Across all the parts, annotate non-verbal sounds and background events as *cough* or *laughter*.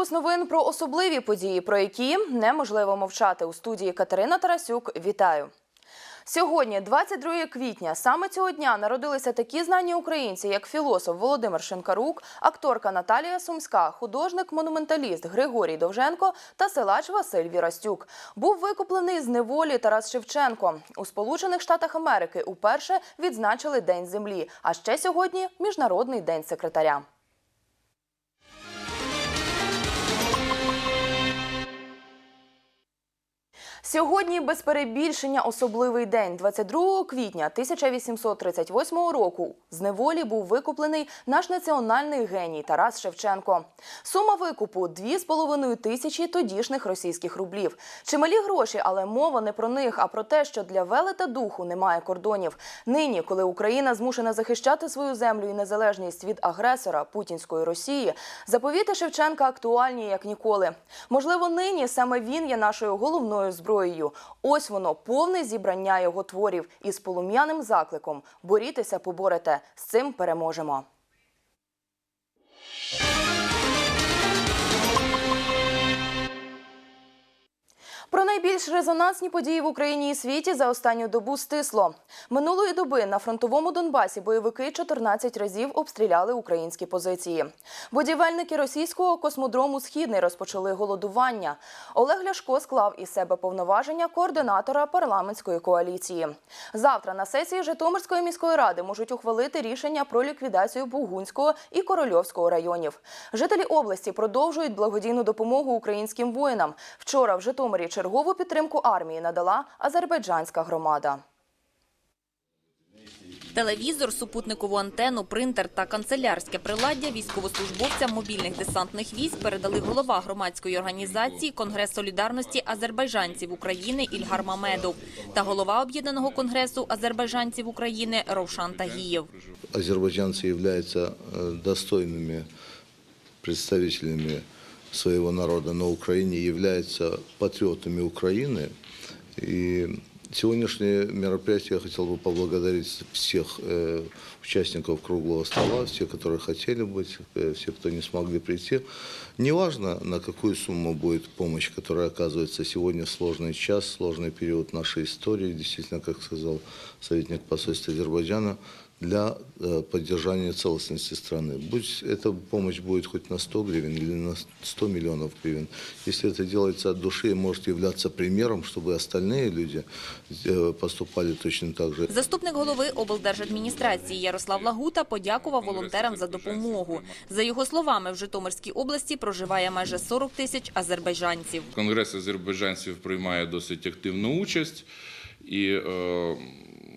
Випуск новин про особливі події, про які неможливо мовчати. У студії Катерина Тарасюк. Вітаю. Сьогодні, 22 квітня, саме цього дня народилися такі знані українці, як філософ Володимир Шинкарук, акторка Наталія Сумська, художник-монументаліст Григорій Довженко та силач Василь Вірастюк. Був викуплений з неволі Тарас Шевченко. У Сполучених Штатах Америки уперше відзначили День землі. А ще сьогодні Міжнародний день секретаря. Сьогодні без перебільшення особливий день. 22 квітня 1838 року з неволі був викуплений наш національний геній Тарас Шевченко. Сума викупу 2,5 тисячі тодішніх російських рублів. Чималі гроші, але мова не про них, а про те, що для велета духу немає кордонів. Нині, коли Україна змушена захищати свою землю і незалежність від агресора путінської Росії, заповіти Шевченка актуальні як ніколи. Можливо, нині саме він є нашою головною зброєю. Ось воно повне зібрання його творів із полум'яним закликом борітеся, поборете. З цим переможемо. Про найбільш резонансні події в Україні і світі за останню добу стисло. Минулої доби на фронтовому Донбасі бойовики 14 разів обстріляли українські позиції. Будівельники російського космодрому Східний розпочали голодування. Олег Ляшко склав із себе повноваження координатора парламентської коаліції. Завтра на сесії Житомирської міської ради можуть ухвалити рішення про ліквідацію Бугунського і Корольовського районів. Жителі області продовжують благодійну допомогу українським воїнам. Вчора в Житомирі чергову підтримку армії надала азербайджанська громада. Телевізор, супутникову антенну, принтер та канцелярське приладдя військовослужбовцям мобільних десантних військ передали голова громадської організації Конгрес солідарності азербайджанців України Ільгар Мамедов та голова об'єднаного конгресу азербайджанців України Ровшан Тагієв. азербайджанцы являются э, достойными представителями своего народа на Украине, являются патриотами Украины. И сегодняшнее мероприятие я хотел бы поблагодарить всех э, участников круглого стола, всех, которые хотели быть, э, всех, кто не смогли прийти. Неважно, на какую сумму будет помощь, которая оказывается сегодня в сложный час, сложный период нашей истории, действительно, как сказал советник посольства Азербайджана, для э, поддержания целостности страны. Будь эта помощь будет хоть на 100 гривен или на 100 миллионов гривен, если это делается от души и может являться примером, чтобы остальные люди э, поступали точно так же. Заступник голови облдержадміністрації Ярослав Лагута подякував волонтерам за допомогу. За його словами, в Житомирській області проживає майже 40 тисяч азербайджанців. Конгрес азербайджанців приймає досить активну участь і е,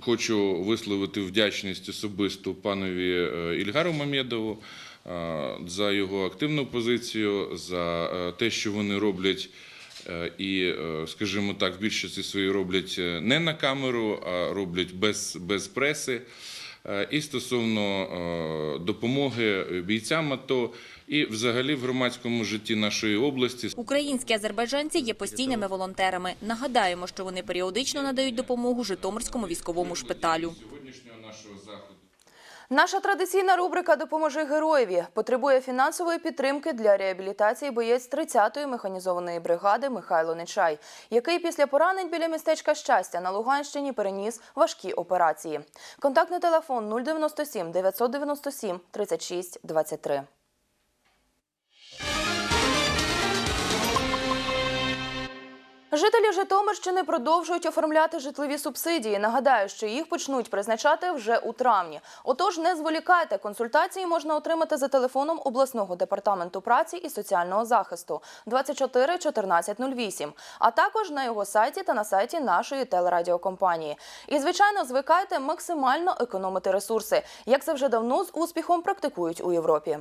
хочу висловити вдячність особисто панові е, Ільгару Мамєдову е, за його активну позицію, за е, те, що вони роблять. І, скажімо так, в більшості свої роблять не на камеру, а роблять без, без преси. Е, І стосовно е, допомоги бійцям АТО, і взагалі в громадському житті нашої області. Українські азербайджанці є постійними волонтерами. Нагадаємо, що вони періодично надають допомогу Житомирському військовому шпиталю. Сьогоднішнього нашого заходу. Наша традиційна рубрика Допоможи героєві потребує фінансової підтримки для реабілітації боєць 30-ї механізованої бригади Михайло Нечай, який після поранень біля містечка щастя на Луганщині переніс важкі операції. Контактний телефон 097 997 36 23. Жителі Житомирщини продовжують оформляти житлові субсидії. Нагадаю, що їх почнуть призначати вже у травні. Отож, не зволікайте. Консультації можна отримати за телефоном обласного департаменту праці і соціального захисту 24 14 08, а також на його сайті та на сайті нашої телерадіокомпанії. І звичайно, звикайте максимально економити ресурси, як це вже давно з успіхом практикують у Європі.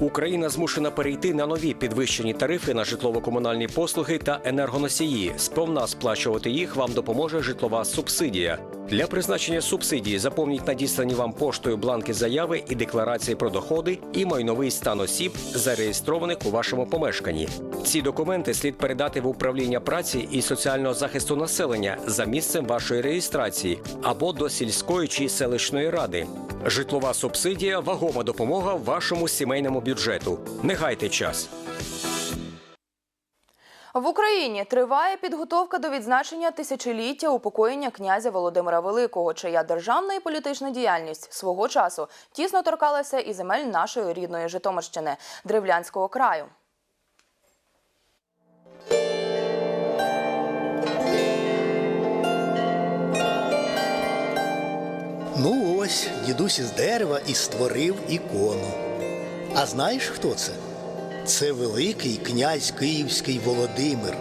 Україна змушена перейти на нові підвищені тарифи на житлово-комунальні послуги та енергоносії. Сповна сплачувати їх вам допоможе житлова субсидія. Для призначення субсидії заповніть надіслані вам поштою бланки заяви і декларації про доходи і майновий стан осіб, зареєстрованих у вашому помешканні. Ці документи слід передати в управління праці і соціального захисту населення за місцем вашої реєстрації або до сільської чи селищної ради. Житлова субсидія вагома допомога вашому сімейному бюджету. Не гайте час. В Україні триває підготовка до відзначення тисячоліття упокоєння князя Володимира Великого, чия державна і політична діяльність свого часу тісно торкалася і земель нашої рідної Житомирщини, Древлянського краю. Ну ось, дідусь із дерева і створив ікону. А знаєш, хто це? Це великий князь Київський Володимир.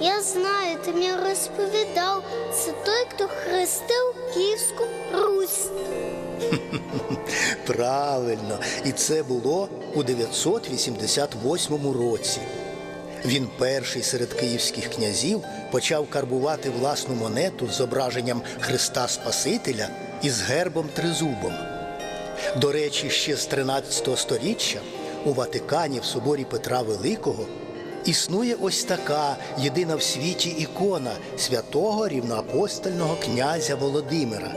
Я знаю, ти мені розповідав. Це той, хто хрестив Київську Русь. *laughs* Правильно, і це було у 988 році. Він перший серед київських князів почав карбувати власну монету з зображенням Христа Спасителя із гербом тризубом. До речі, ще з 13 століття у Ватикані в соборі Петра Великого існує ось така єдина в світі ікона святого рівноапостольного князя Володимира,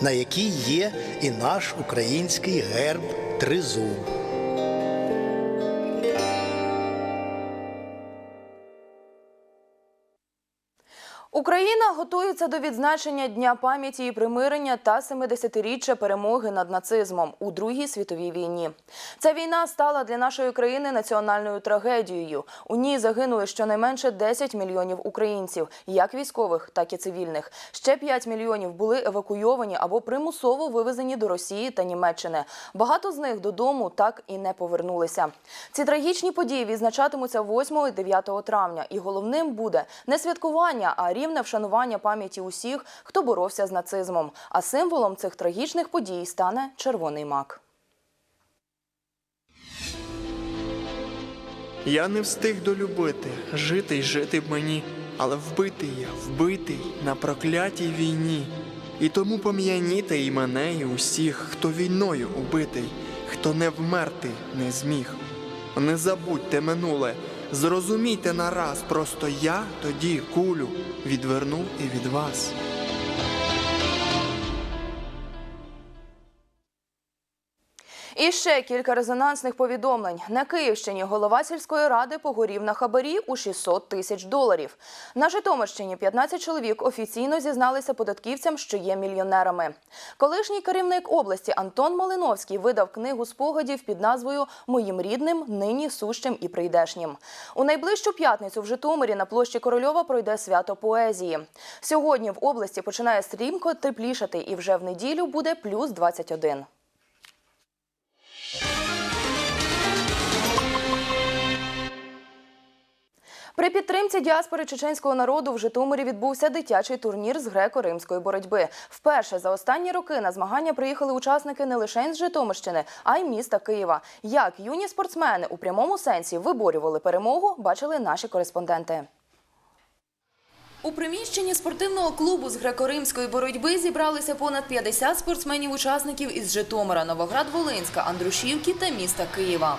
на якій є і наш український герб тризуб. Україна готується до відзначення Дня пам'яті і примирення та 70-річчя перемоги над нацизмом у Другій світовій війні. Ця війна стала для нашої країни національною трагедією. У ній загинули щонайменше 10 мільйонів українців, як військових, так і цивільних. Ще 5 мільйонів були евакуйовані або примусово вивезені до Росії та Німеччини. Багато з них додому так і не повернулися. Ці трагічні події відзначатимуться 8 і 9 травня, і головним буде не святкування, а рівне вшанування пам'яті усіх, хто боровся з нацизмом. А символом цих трагічних подій стане червоний мак. Я не встиг долюбити, жити й жити б мені, але вбитий я, вбитий на проклятій війні. І тому пом'яніте і мене, і усіх, хто війною убитий, хто не вмерти не зміг. Не забудьте минуле, зрозумійте нараз, просто я тоді кулю відвернув і від вас. Ще кілька резонансних повідомлень. На Київщині голова сільської ради погорів на хабарі у 600 тисяч доларів. На Житомирщині 15 чоловік офіційно зізналися податківцям, що є мільйонерами. Колишній керівник області Антон Малиновський видав книгу спогадів під назвою Моїм рідним, нині сущим і прийдешнім. У найближчу п'ятницю в Житомирі на площі Корольова пройде свято поезії. Сьогодні в області починає стрімко теплішати, і вже в неділю буде плюс 21. При підтримці діаспори чеченського народу в Житомирі відбувся дитячий турнір з греко-римської боротьби. Вперше за останні роки на змагання приїхали учасники не лише з Житомирщини, а й міста Києва. Як юні спортсмени у прямому сенсі виборювали перемогу, бачили наші кореспонденти. У приміщенні спортивного клубу з греко-римської боротьби зібралися понад 50 спортсменів-учасників із Житомира, Новоград-Волинська, Андрушівки та міста Києва.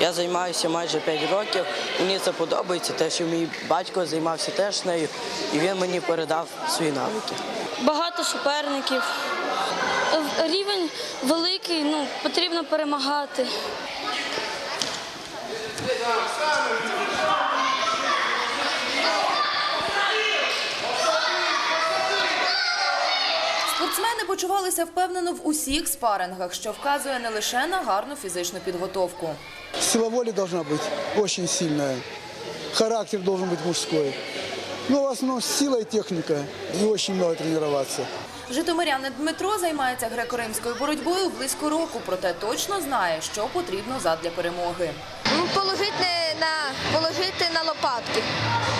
Я займаюся майже 5 років. Мені це подобається, те, що мій батько займався теж нею, і він мені передав свої навики. багато суперників. Рівень великий, ну потрібно перемагати. Спортсмени почувалися впевнено в усіх спарингах, що вказує не лише на гарну фізичну підготовку. Сила воли должна быть очень сильная. Характер должен быть мужской. Но в основном сила и техника. И очень много тренироваться. Житомирянин Дмитро займається греко-римською боротьбою близько року, проте точно знає, що потрібно задля перемоги. Ну, Положити на, положити на лопатки.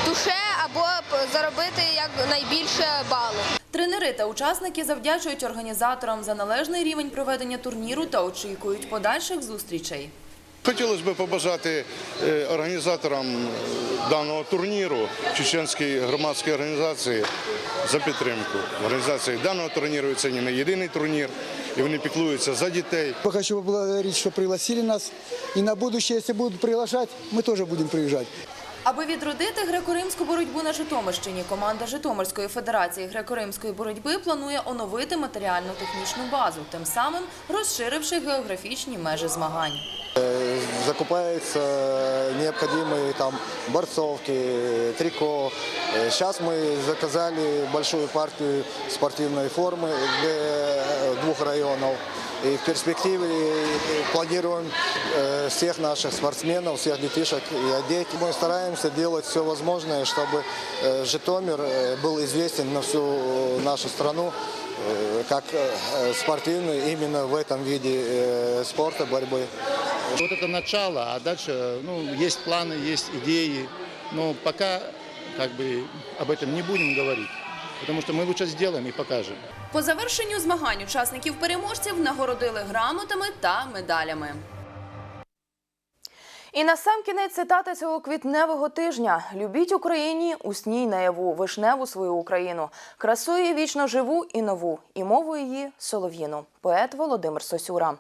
Туше або заробити як найбільше балу. Тренери та учасники завдячують організаторам за належний рівень проведення турніру та очікують подальших зустрічей. Хотілося б побажати е, організаторам даного турніру Чеченській громадській організації за підтримку. Організації даного турніру це не єдиний турнір, і вони піклуються за дітей. Хочу поблагодарить, что пригласили нас. И на будущее, если будут приглашать, мы тоже будем приезжать. Аби відродити греко-римську боротьбу на Житомирщині, команда Житомирської федерації греко-римської боротьби планує оновити матеріально-технічну базу, тим самим розширивши географічні межі змагань. Закупаются необходимые там борцовки, трико. Сейчас мы заказали большую партию спортивной формы для двух районов. И в перспективе планируем э, всех наших спортсменов, всех детишек и одеть. Мы стараемся делать все возможное, чтобы э, Житомир э, был известен на всю нашу страну э, как э, спортивный именно в этом виде э, спорта, борьбы. Вот это начало, а дальше ну, есть планы, есть идеи. Но пока как бы об этом не будем говорить, потому что мы лучше сделаем и покажем. По завершенню змагань учасників переможців нагородили грамотами та медалями. І на сам кінець цитати цього квітневого тижня: любіть Україні, усній наяву, вишневу свою Україну, красу її вічно живу і нову, і мову її солов'їну. Поет Володимир Сосюра.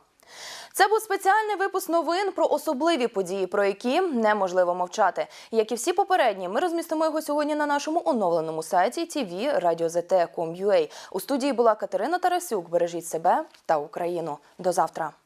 Це був спеціальний випуск новин про особливі події, про які неможливо мовчати. Як і всі попередні, ми розмістимо його сьогодні на нашому оновленому сайті tvradio.zt.com.ua. У студії була Катерина Тарасюк. Бережіть себе та Україну. До завтра.